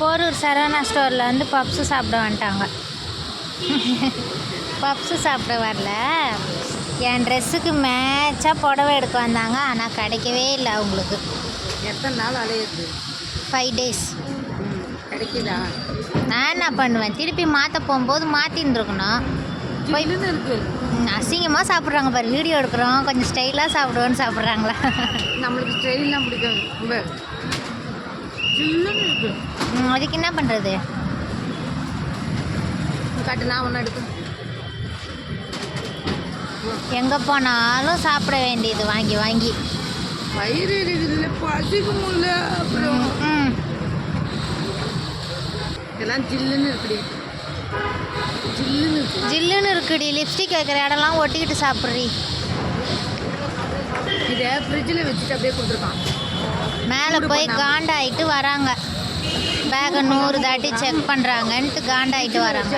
போரூர் சரவணா ஸ்டோரில் வந்து பப்ஸு சாப்பிட வந்துட்டாங்க. பப்ஸு சாப்பிட வரல. என் ட்ரெஸ்ஸுக்கு மேட்சாக புடவை எடுக்க வந்தாங்க. ஆனால் கிடைக்கவே இல்லை அவங்களுக்கு. எத்தனை நாள் அலையுது? ஃபைவ் டேஸ் கிடைக்குதா நான் என்ன பண்ணுவேன்? திருப்பி மாற்ற போகும்போது மாற்றின்னு போய் அசிங்கமாக சாப்பிட்றாங்க பாரு. வீடியோ எடுக்கிறோம். கொஞ்சம் ஸ்டைலாக சாப்பிடுவோன்னு சாப்பிட்றாங்களா? நம்மளுக்கு ஸ்டைல்லாம் பிடிக்கும் ரொம்ப அதுக்கு என்ன பண்ணுறது காட்டு நான் ஒன்று எடுத்து. எங்கே போனாலும் சாப்பிட வேண்டியது. வாங்கி வாங்கி. வயிறு இருக்குதுல்ல பசிக்கும் முடியல அப்புறம் இதெல்லாம் ஜில்லுன்னு இருக்குடி. ஜில்லுன்னு ஜில்லுன்னு இருக்குடி. லிப்ஸ்டிக் வைக்கிற இடம்லாம் ஒட்டிக்கிட்டு சாப்பிட்றி. இதை ஃப்ரிட்ஜில் வச்சுட்டு அப்படியே கொடுத்துருக்கான். மேலே போய் காண்டாயிட்டு வராங்க. பேக்கை நூறு தாட்டி செக் பண்ணுறாங்கன்ட்டு காண்டாயிட்டு வராங்க.